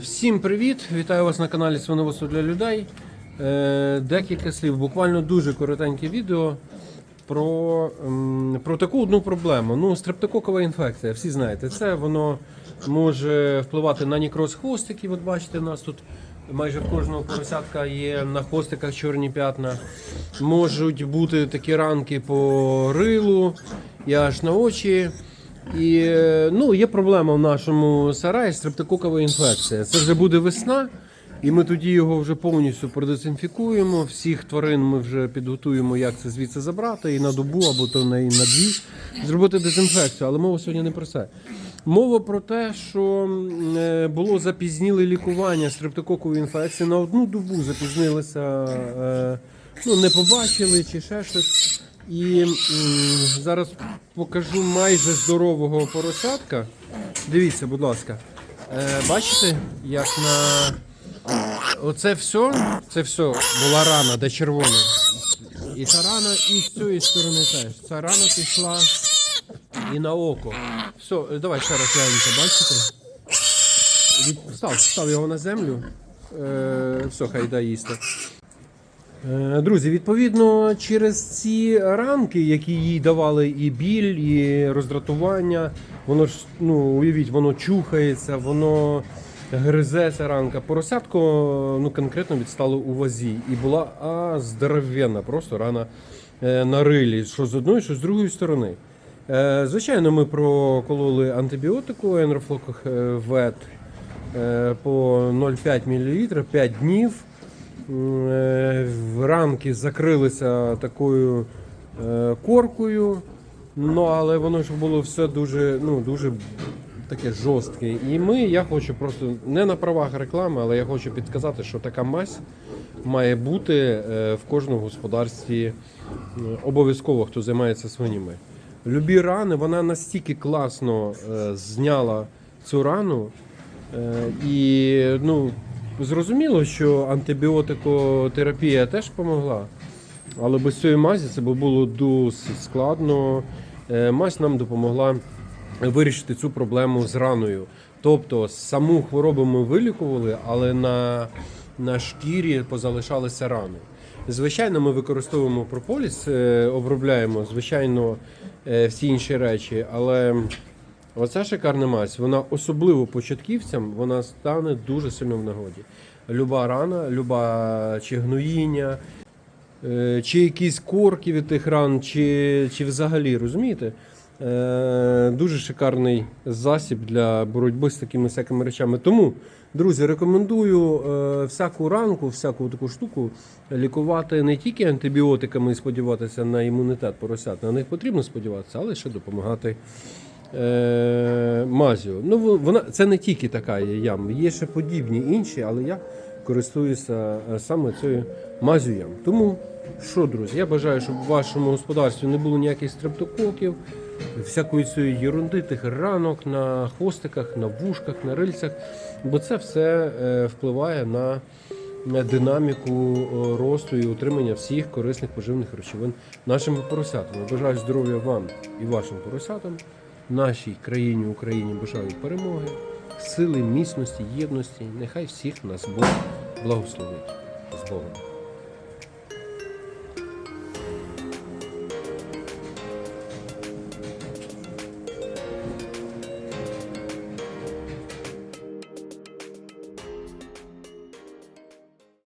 Всім привіт! Вітаю вас на каналі Свиноводство для людей. Е, Декілька слів, буквально дуже коротеньке відео про, про таку одну проблему. Ну, стрептококова інфекція, всі знаєте, це воно може впливати на нікроз хвостиків. От бачите, у нас тут майже в кожного поросятка є на хвостиках чорні п'ятна. Можуть бути такі ранки по рилу і аж на очі. І ну, є проблема в нашому сараї стрептококова інфекція. Це вже буде весна, і ми тоді його вже повністю продезінфікуємо. Всіх тварин ми вже підготуємо, як це звідси забрати, і на добу або то на, і на дві зробити дезінфекцію. Але мова сьогодні не про це. Мова про те, що е, було запізніле лікування стрептококової інфекції на одну добу запізнилися, е, ну не побачили чи ще щось. І зараз покажу майже здорового поросятка. Дивіться, будь ласка. Е, бачите, як на оце все, це все була рана, де червона. І та рана і з цієї сторони теж. Ця рана пішла і на око. Все, е, давай ще раз гляньте, бачите? Від... Став, став його на землю. Е, все, хай йде їсти. Е, Друзі, відповідно, через ці ранки, які їй давали і біль, і роздратування, воно ж, ну, уявіть, воно чухається, воно гризе ця ранка. Поросятко ну, конкретно відстало у вазі. І була а, здоровенна просто рана е, на рилі, що з одної, що з другої сторони. Е, Звичайно, ми прокололи антибіотику енрофлок вет е, по 0,5 мл 5 днів. М, е, в ранки закрилися такою е, коркою, ну але воно ж було все дуже, ну, дуже таке жорстке. І ми, я хочу просто не на правах реклами, але я хочу підказати, що така мазь має бути е, в кожному господарстві обов'язково, хто займається свинями. Любі рани, вона настільки класно зняла цю рану. І ну, зрозуміло, що антибіотикотерапія теж допомогла. Але без цієї мазі це було досить складно. Е, Мазь нам допомогла вирішити цю проблему з раною. Тобто саму хворобу ми вилікували, але на, на шкірі позалишалися рани. Звичайно, ми використовуємо прополіс, е, обробляємо, звичайно, е, всі інші речі, але оця шикарна мазь, вона особливо початківцям, вона стане дуже сильно в нагоді. Люба рана, люба чи гноїння, е, чи якісь корки від тих ран, чи, чи взагалі, розумієте? Е, Дуже шикарний засіб для боротьби з такими всякими речами. Тому, друзі, рекомендую е, всяку ранку, всяку таку штуку лікувати не тільки антибіотиками і сподіватися на імунітет поросят. На них потрібно сподіватися, але ще допомагати е, мазю. Ну, вона це не тільки така є ям, є ще подібні інші, але я користуюся е, саме цією мазю ям. Тому що, друзі, я бажаю, щоб в вашому господарстві не було ніяких стрептококів, всякої цієї єрунди, тих ранок на хвостиках, на вушках, на рильцях, бо це все е, впливає на на динаміку росту і утримання всіх корисних поживних речовин нашими поросятами. Бажаю здоров'я вам і вашим поросятам, нашій країні Україні бажаю перемоги, сили, міцності, єдності. Нехай всіх нас Бог благословить з Богом.